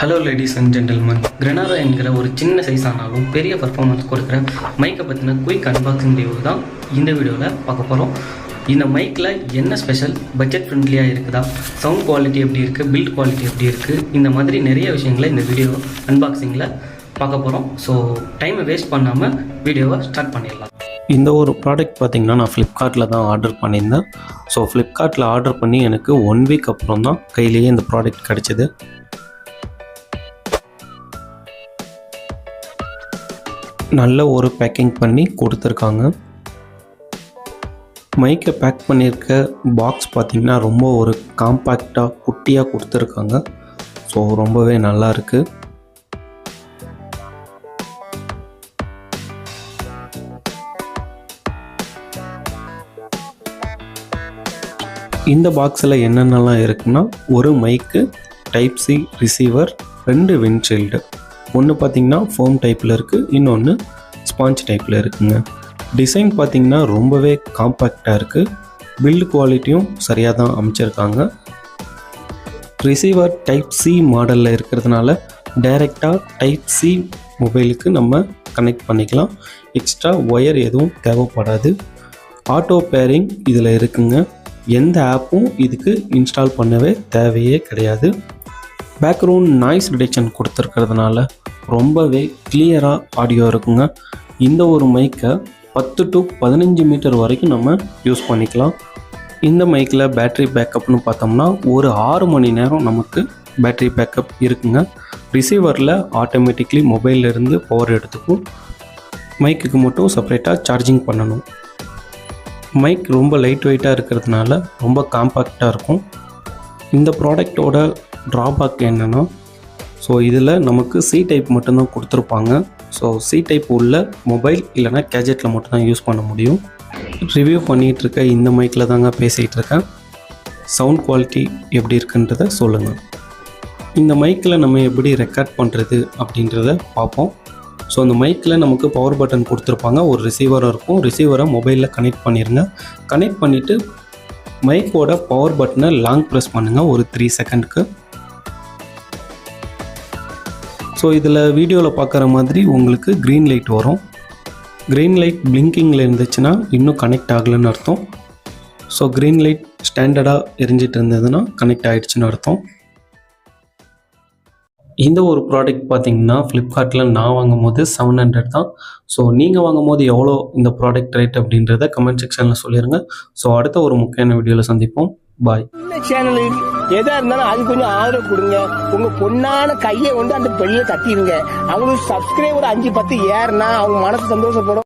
Hello ladies and gentleman கிரனாரா என்கிற ஒரு சின்ன சைஸ் ஆனாலும் பெரிய பர்ஃபார்மன்ஸ் கொடுக்குற மைக்கை பற்றின குயிக் அன்பாக்சிங் ரிவ்யூ தான் இந்த வீடியோவில் பார்க்க போகிறோம் இந்த மைக்கில் என்ன ஸ்பெஷல் பட்ஜெட் ஃப்ரெண்ட்லியாக இருக்குதா? சவுண்ட் குவாலிட்டி எப்படி இருக்குது பில்ட் குவாலிட்டி எப்படி இருக்குது இந்த மாதிரி நிறைய விஷயங்களை இந்த வீடியோ அன்பாக்சிங்கில் பார்க்க போகிறோம் ஸோ டைமை வேஸ்ட் பண்ணாமல் வீடியோவை ஸ்டார்ட் பண்ணிடலாம். இந்த ஒரு ப்ராடக்ட் பார்த்தீங்கன்னா நான் ஃப்ளிப்கார்ட்டில் தான் ஆர்டர் பண்ணியிருந்தேன். ஸோ ஃப்ளிப்கார்ட்டில் ஆர்டர் பண்ணி எனக்கு ஒன் வீக் அப்புறம் தான் கையிலேயே இந்த ப்ராடக்ட் கிடச்சிது. நல்ல ஒரு பேக்கிங் பண்ணி கொடுத்துருக்காங்க. மைக்கை பேக் பண்ணியிருக்க பாக்ஸ் பார்த்திங்கன்னா ரொம்ப ஒரு காம்பேக்டாக குட்டியாக கொடுத்துருக்காங்க. ஸோ ரொம்பவே நல்லா இருக்குது இந்த பாக்ஸில் என்னென்னலாம் இருக்குன்னா ஒரு மைக்கு டைப் சி ரிசீவர் ரெண்டு விண்ட்ஷீல்டு ஒன்று பார்த்தீங்கன்னா ஃபோம் டைப்பில் இருக்குது இன்னொன்று ஸ்பாஞ்ச் டைப்பில் இருக்குங்க. டிசைன் பார்த்திங்கன்னா ரொம்பவே காம்பேக்டாக இருக்குது பில்டு குவாலிட்டியும் சரியாக தான் அமைச்சிருக்காங்க. ரிசீவர் டைப் சி மாடலில் இருக்கிறதுனால டைரெக்டாக டைப் சி மொபைலுக்கு நம்ம கனெக்ட் பண்ணிக்கலாம். எக்ஸ்ட்ரா ஒயர் எதுவும் தேவைப்படாது. ஆட்டோ பேரிங் இதில் இருக்குங்க. எந்த ஆப்பும் இதுக்கு இன்ஸ்டால் பண்ணவே தேவையே கிடையாது. பேக்ரவுண்ட் நாய்ஸ் டிடெக்ஷன் கொடுத்துருக்கிறதுனால ரொம்பவே கிளியராக ஆடியோ இருக்குங்க. இந்த ஒரு மைக்கை பத்து டு பதினஞ்சு மீட்டர் வரைக்கும் நம்ம யூஸ் பண்ணிக்கலாம். இந்த மைக்கில் பேட்ரி பேக்கப்னு பார்த்தோம்னா ஒரு ஆறு மணி நேரம் நமக்கு பேட்டரி பேக்கப் இருக்குங்க. ரிசீவரில் ஆட்டோமேட்டிக்லி மொபைல்லேருந்து பவர் எடுத்துக்கும். மைக்குக்கு மட்டும் செப்பரேட்டாக சார்ஜிங் பண்ணணும். மைக் ரொம்ப லைட் வெயிட்டாக இருக்கிறதுனால ரொம்ப காம்பேக்டாக இருக்கும். இந்த ப்ராடக்டோட ட்ராபேக் என்னென்னா ஸோ இதில் நமக்கு சி டைப் மட்டும்தான் கொடுத்துருப்பாங்க. ஸோ சி டைப் உள்ள மொபைல் இல்லைனா கேஜெட்டில் மட்டும்தான் யூஸ் பண்ண முடியும். ரிவ்யூ பண்ணிகிட்டு இருக்க இந்த மைக்கில் தாங்க பேசிகிட்டு இருக்கேன். சவுண்ட் குவாலிட்டி எப்படி இருக்குன்றத சொல்லுங்கள் இந்த மைக்கில் நம்ம எப்படி ரெக்கார்ட் பண்ணுறது அப்படின்றத பார்ப்போம். ஸோ அந்த மைக்கில் நமக்கு பவர் பட்டன் கொடுத்துருப்பாங்க. ஒரு ரிசீவரும் இருக்கும். ரிசீவரை மொபைலில் கனெக்ட் பண்ணிடுங்க கனெக்ட் பண்ணிவிட்டு மைக்கோட பவர் பட்டனை லாங் ப்ரெஸ் பண்ணுங்கள் ஒரு த்ரீ செகண்டுக்கு ஸோ இதில் வீடியோவில் பார்க்குற மாதிரி உங்களுக்கு க்ரீன் லைட் வரும். க்ரீன் லைட் பிளிங்கிங்கில் இருந்துச்சுன்னா இன்னும் கனெக்ட் ஆகலைன்னு அர்த்தம். ஸோ க்ரீன் லைட் ஸ்டாண்டர்டாக எரிஞ்சிட்டு இருந்ததுன்னா கனெக்ட் ஆகிடுச்சின்னு அர்த்தம். இந்த ஒரு ப்ராடக்ட் பார்த்தீங்கன்னா ஃப்ளிப்கார்ட்டில் நான் வாங்கும் போது செவன் ஹண்ட்ரட் தான். ஸோ நீங்கள் வாங்கும் போது எவ்வளோ இந்த ப்ராடக்ட் ரேட் அப்படின்றத கமெண்ட் செக்ஷனில் சொல்லிடுங்க ஸோ அடுத்த ஒரு முக்கியமான வீடியோவில் சந்திப்போம். பாய் சேனலில் எதா இருந்தாலும் அது கொஞ்சம் ஆதரவு கொடுங்க. உங்க பொண்ணான கையை வந்து அந்த பெரிய தட்டிடுங்க அவங்களுக்கு சப்ஸ்கிரைபர் அஞ்சு பத்து ஏறுனா அவங்க மனசு சந்தோஷப்படும்.